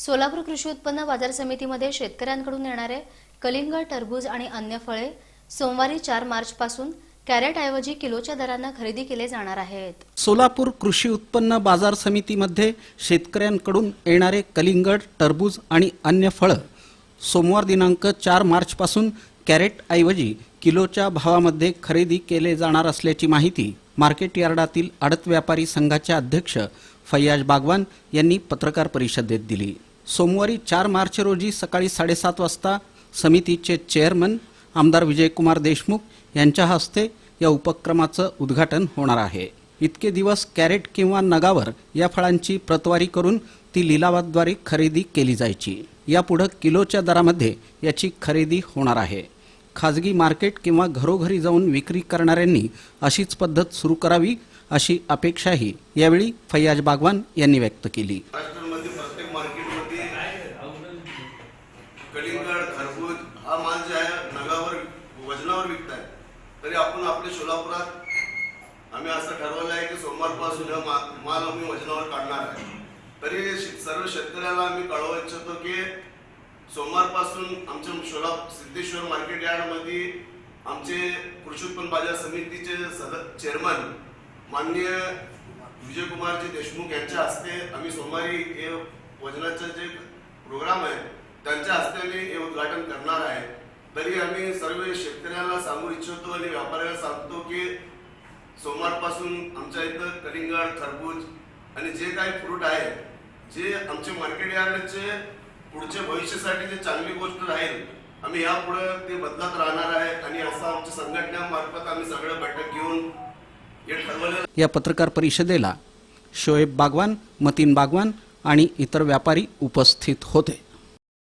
सोलापूर कृषी उत्पन्न बाजार समितीमध्ये शेतकऱ्यांकडून येणारे कलिंगड टरबूज आणि अन्य फळे सोमवारी चार मार्चपासून कॅरेटऐवजी किलोच्या दरानं खरेदी केले जाणार आहेत. सोलापूर कृषी उत्पन्न बाजार समितीमध्ये शेतकऱ्यांकडून येणारे कलिंगड टरबूज आणि अन्य फळं सोमवार दिनांक चार मार्चपासून कॅरेटऐवजी किलोच्या भावामध्ये खरेदी केले जाणार असल्याची माहिती मार्केट यार्डातील आडत व्यापारी संघाचे अध्यक्ष फैयाज बागवान यांनी पत्रकार परिषदेत दिली. सोमवारी चार मार्च रोजी सकाळी साडेसात वाजता समितीचे चेअरमन आमदार विजयकुमार देशमुख यांच्या हस्ते या उपक्रमाचं उद्घाटन होणार आहे. इतके दिवस कॅरेट किंवा नगावर या फळांची प्रतवारी करून ती लिलावाद्वारे खरेदी केली जायची. यापुढं किलोच्या दरामध्ये याची खरेदी होणार आहे. खाजगी मार्केट किंवा घरोघरी जाऊन विक्री करणाऱ्यांनी अशीच पद्धत सुरू करावी अशी अपेक्षाही यावेळी फैयाज बागवान यांनी व्यक्त केली. कलिंगड खरबूज हा माल जे आहे नगावर वजनावर विकताय. तरी आपण आपल्या सोलापुरात आम्ही असं ठरवलं आहे की सोमवारपासून हा मा- माल आम्ही वजनावर काढणार आहे. तरी सर्व शेतकऱ्याला आम्ही कळवू इच्छितो की सोमवारपासून आमच्या सोला सिद्धेश्वर मार्केट यार्डमध्ये आमचे कृषी उत्पन्न बाजार समितीचे सद चेअरमन माननीय विजयकुमारजी देशमुख यांच्या हस्ते आम्ही सोमवारी हे वजनाचं जे प्रोग्राम आहे त्यांच्या हस्ते मी हे उद्घाटन करणार आहे. तरी आम्ही सर्व शेतकऱ्यांना सांगू इच्छितो आणि व्यापाऱ्याला सांगतो की सोमवारपासून आमच्या इथं कलिंगड खरबूज आणि जे काही फ्रूट आहे जे आमचे मार्केट यार्डचे पुढच्या भविष्यासाठी जे चांगली गोष्ट राहील आम्ही यापुढे ते बदलत राहणार आहे आणि असं आमच्या संघटनेमार्फत आम्ही सगळं बैठक घेऊन हे ठरवलं. या पत्रकार परिषदेला शोएब बागवान मतीन बागवान आणि इतर व्यापारी उपस्थित होते.